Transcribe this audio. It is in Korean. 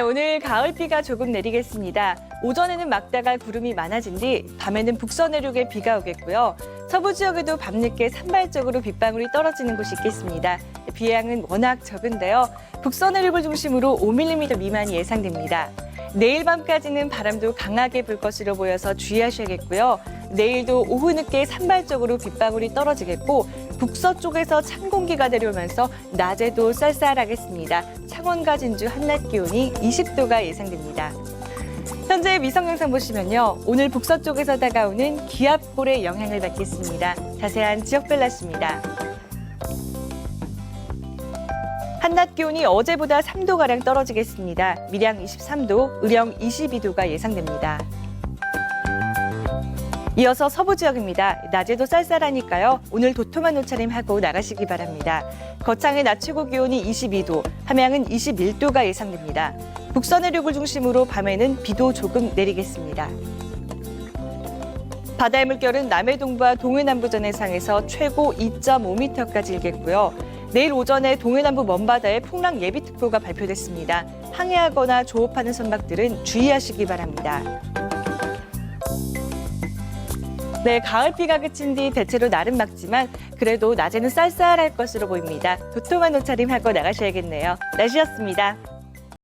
오늘 가을비가 조금 내리겠습니다. 오전에는 막다가 구름이 많아진 뒤 밤에는 북서 내륙에 비가 오겠고요. 서부 지역에도 밤늦게 산발적으로 빗방울이 떨어지는 곳이 있겠습니다. 비양은 워낙 적은데요. 북서 내륙을 중심으로 5mm 미만이 예상됩니다. 내일 밤까지는 바람도 강하게 불 것으로 보여서 주의하셔야겠고요. 내일도 오후 늦게 산발적으로 빗방울이 떨어지겠고 북서 쪽에서 찬 공기가 내려오면서 낮에도 쌀쌀하겠습니다. 창원과 진주 한낮 기온이 20도가 예상됩니다. 현재 위성 영상 보시면요. 오늘 북서 쪽에서 다가오는 기압골의 영향을 받겠습니다. 자세한 지역별 날씨입니다. 한낮 기온이 어제보다 3도가량 떨어지겠습니다. 밀양 23도, 의령 22도가 예상됩니다. 이어서 서부 지역입니다. 낮에도 쌀쌀하니까요. 오늘 도톰한 옷차림하고 나가시기 바랍니다. 거창의 낮 최고 기온이 22도, 함양은 21도가 예상됩니다. 북서 내륙을 중심으로 밤에는 비도 조금 내리겠습니다. 바다의 물결은 남해 동부와 동해 남부 전해상에서 최고 2.5m까지 일겠고요. 내일 오전에 동해 남부 먼바다에 풍랑 예비특보가 발표됐습니다. 항해하거나 조업하는 선박들은 주의하시기 바랍니다. 네, 가을비가 그친 뒤 대체로 날은 맑지만 그래도 낮에는 쌀쌀할 것으로 보입니다. 도톰한 옷차림 하고 나가셔야겠네요. 날씨였습니다.